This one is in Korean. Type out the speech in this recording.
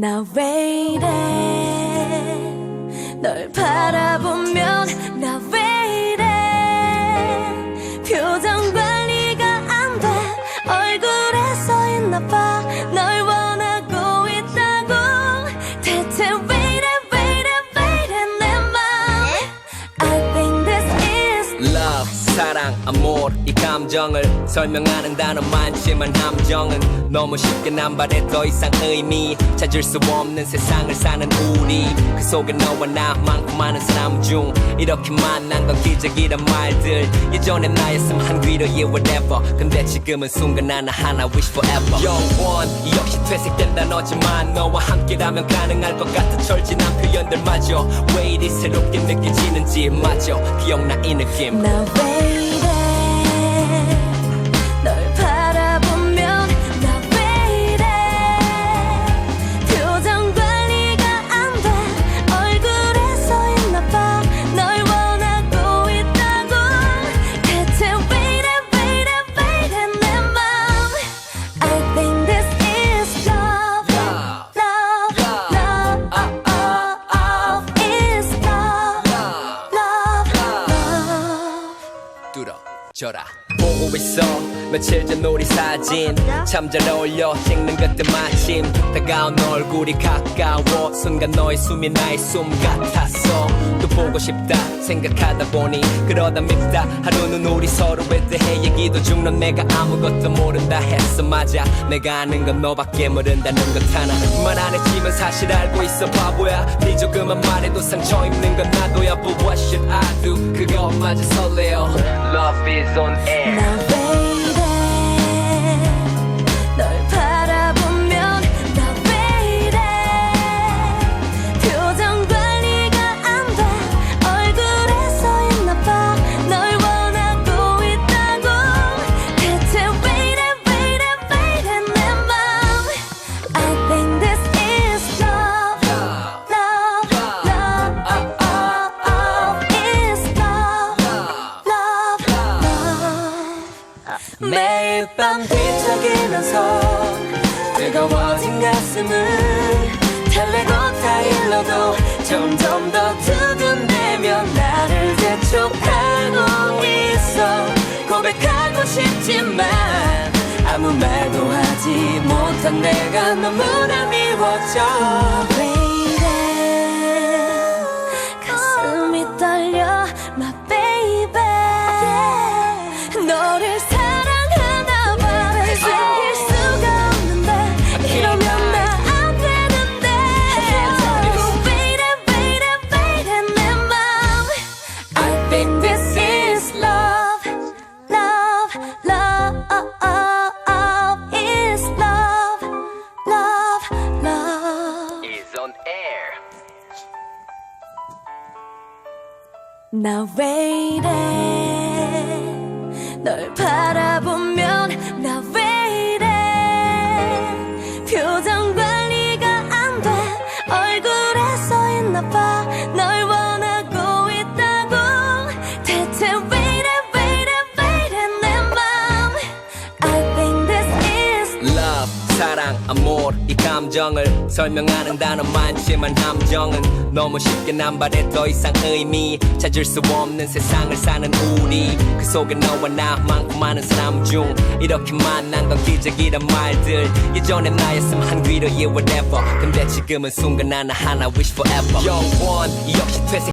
나 왜 이래? 널 바라보면 사랑 아모르 이 감정을 설명하는 단어 많지만 함정은 너무 쉽게 남발해 더 이상 의미 찾을 수 없는 세상을 사는 우리. 그 속에 너와 나만큼 많은 사람 중 이렇게 만난 건 기적이란 말들. 예전에 나였으면 한 귀로 yeah whatever. 근데 지금은 순간 하나하나 wish forever. 영원 이 역시 퇴색된 단어지만 너와 함께라면 가능할 것 같은 철진한 표현들마저. 왜 이리 새롭게 느껴지는지 마저. 기억나 이 느낌 뚫어져라. 보고 있어. 며칠 전 우리 사진. 참 잘 어울려 찍는 그때 마침. 다가온 얼굴이 가까워. 순간 너의 숨이 나의 숨 같았어 또 보고 싶다 생각하다 보니 그러다 밉다. 하루는 우리 서로에 대해 얘기도 중넌 내가 아무것도 모른다 했어 맞아. 내가 아는 건 너밖에 모른다는 것 하나. 말 안 했지만 사실 알고 있어 바보야. 네 조그만 말에도 상처 입는 건 나도야. But what should I do? 그거마저 설레어. Love is on air 매일 밤 뒤척이면서 뜨거워진 가슴을 달래고 타일러도 점점 더 두근대며 나를 재촉하고 있어. 고백하고 싶지만 아무 말도 하지 못한 내가 너무나 미워져 나 왜 이래? 널 바라보면 나 왜 이래? 표정 관리가 안 돼. 얼굴에 써있나 봐 널 원하고 있다고. 대체 왜 이래 왜 이래 왜 이래 내맘 I think this is love 사랑 아모르 이 감정을 설명하는 단어 많지만 함정은 너무 쉽게 남발해 더 이상 의미 찾을 수 없는 세상을 사는 우리. 그 속에 너와 나만큼 많은 사람 중 이렇게 만난 건 기적이란 말들. 예전에 나였으면 한 귀로 yeah whatever. 근데 지금은 순간 하나하나 wish forever. 영원 이 역시 퇴색